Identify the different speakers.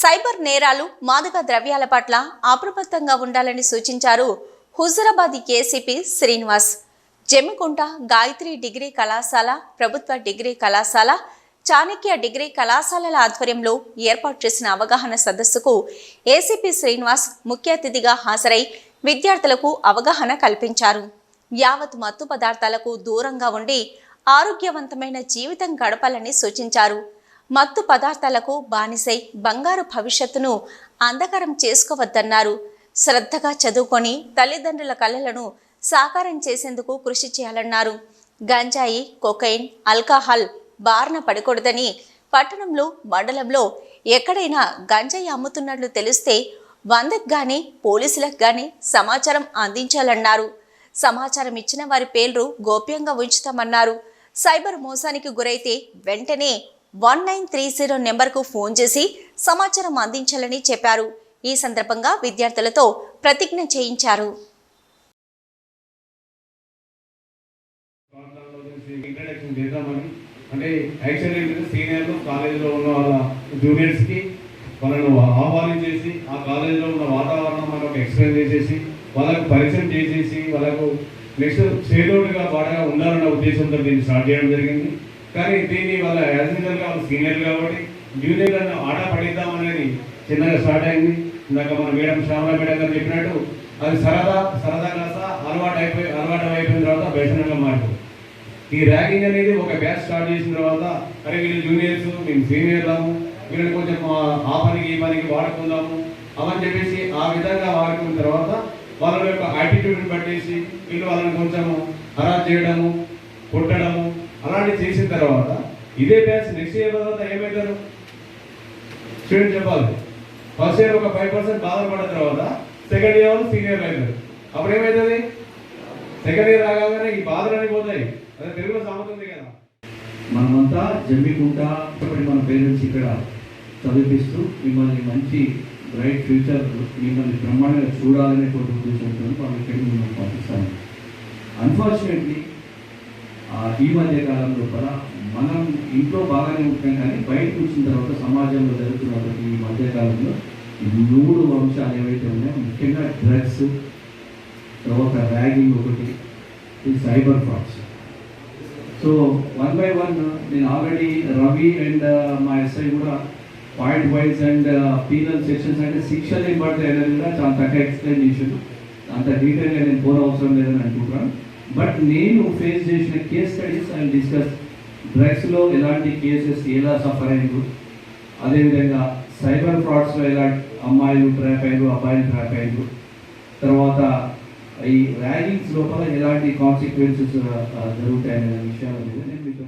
Speaker 1: Cyber నేరాలు మాదక ద్రవ్యాల పట్ల అప్రమత్తంగా ఉండాలని సూచించారు హుజరాబాద్ ఏసీపీ శ్రీనివాస్. జమ్మికుంట గాయత్రి డిగ్రీ కళాశాల ప్రభుత్వ డిగ్రీ కళాశాల చాణక్య డిగ్రీ కళాశాలల ఆధ్వర్యంలో ఏర్పాటు చేసిన అవగాహన సదస్సుకు ఏసీపీ శ్రీనివాస్ ముఖ్య అతిథిగా హాజరై విద్యార్థులకు అవగాహన కల్పించారు. యావత్ మత్తు పదార్థాలకు దూరంగా ఉండి ఆరోగ్యవంతమైన జీవితం గడపాలని సూచించారు. మత్తు పదార్థాలకు బానిసై బంగారు భవిష్యత్తును అంధకారం చేసుకోవద్దన్నారు. శ్రద్ధగా చదువుకొని తల్లిదండ్రుల కళలను సాకారం చేసేందుకు కృషి చేయాలన్నారు. గంజాయి కొకైన్ ఆల్కహాల్ బారిన పడకూడదని పట్టణంలో మండలంలో ఎక్కడైనా గంజాయి అమ్ముతున్నట్లు తెలిస్తే వందకు కానీ పోలీసులకు కానీ సమాచారం అందించాలన్నారు. సమాచారం ఇచ్చిన వారి పేర్లు గోప్యంగా ఉంచుతామన్నారు. సైబర్ మోసానికి గురైతే వెంటనే వన్ నైన్ త్రీ జీరో నెంబర్కు ఫోన్ చేసి సమాచారం అందించాలని చెప్పారు. ఈ సందర్భంగా విద్యార్థులతో ప్రతిజ్ఞ చేయించారు.
Speaker 2: ఇంట్రడక్షన్ చేద్దామని అంటే యాక్చువల్లీ సీనియర్లు కాలేజీలో ఉన్న వాళ్ళ జూనియర్స్కి వాళ్ళను ఆహ్వానించేసి ఆ కాలేజీలో ఉన్న వాతావరణం మనకు ఎక్స్ప్లెయిన్ చేసేసి వాళ్ళకు పరిచయం చేసేసి వాళ్ళకు నెక్స్ట్ చేదోడుగా బాగా ఉండాలన్న ఉద్దేశంతో దీన్ని స్టార్ట్ చేయడం జరిగింది. కానీ దీన్ని వాళ్ళ యాజికల్గా వాళ్ళు సీనియర్ కాబట్టి జూనియర్లను ఆట పడిద్దాం అనేది చిన్నగా స్టార్ట్ అయింది. ఇందాక మన మేడం శ్యామల మేడం గారు చెప్పినట్టు అది సరదా సరదా కాస్త అలవాటు అయిపోయి అలవాటు అయిపోయిన తర్వాత వ్యసనంగా మారిపోయింది ఈ ర్యాగింగ్ అనేది ఒక బ్యాచ్ స్టార్ట్ చేసిన తర్వాత అరే వీళ్ళు జూనియర్స్ మేము సీనియర్లాము వీళ్ళని కొంచెం ఆ పనికి ఈ పనికి వాడుకుందాము అవని చెప్పేసి ఆ విధంగా వాడుకున్న తర్వాత వాళ్ళ యొక్క యాటిట్యూడ్ని బట్టేసి వీళ్ళు వాళ్ళని కొంచెము హరాజ్ చేయడము కొట్టడము అలాగే చేసిన తర్వాత ఇదే బ్యాచ్ నెక్స్ట్ ఇయర్ తర్వాత ఏమవుతారు స్టూడెంట్ చెప్పాలి. ఫస్ట్ ఇయర్ ఒక ఫైవ్ పర్సెంట్ బాధపడిన తర్వాత సెకండ్ ఇయర్ వాళ్ళు సీనియర్ అవుతారు అప్పుడు ఏమవుతుంది సెకండ్ ఇయర్ రాగానే ఈ బాధలు పోతాయి. అదే తెలుగులో సాగుతుంది కదా.
Speaker 3: మనమంతా జమ్మికుంటా ఇప్పటి మన పేరెంట్స్ ఇక్కడ చదివిస్తూ మిమ్మల్ని మంచి బ్రైట్ ఫ్యూచర్ మిమ్మల్ని బ్రహ్మాండంగా చూడాలనే కోటి ఉద్దేశంతో వాళ్ళు ఇక్కడికి మిమ్మల్ని పంపిస్తాను అన్ఫార్చునేట్లీ ఈ మధ్య కాలంలో కూడా మనం ఇంట్లో బాగానే ఉంటాం కానీ బయటకు వచ్చిన తర్వాత సమాజంలో జరుగుతున్నటువంటి ఈ మధ్యకాలంలో మూడు అంశాలు ఏవైతే ఉన్నాయో ముఖ్యంగా డ్రగ్స్ తర్వాత ర్యాగింగ్ ఒకటి ఈ cyber frauds. So one by one నేను ఆల్రెడీ రవి అండ్ మా ఎస్ఐ కూడా point wise and penal sections అంటే శిక్షలు ఏం పడతాయి అనేది కూడా చాలా తక్కువ ఎక్స్ప్లెయిన్ చేశాను అంత డీటెయిల్గా నేను పోర్ అవసరం లేదని అనుకుంటున్నాను. బట్ నేను ఫేస్ చేసిన కేస్ స్టడీస్ అండ్ డిస్కస్ డ్రగ్స్లో ఎలాంటి కేసెస్ ఎలా సఫర్ అయ్యారు? అదేవిధంగా సైబర్ ఫ్రాడ్స్లో ఎలాంటి అమ్మాయిలు ట్రాప్ అయ్యారు అబ్బాయిలు ట్రాప్ అయ్యారు? తర్వాత ఈ ర్యాగింగ్స్ లోపల ఎలాంటి కాన్సిక్వెన్సెస్ జరుగుతాయనే విషయాల మీద నేను మీతో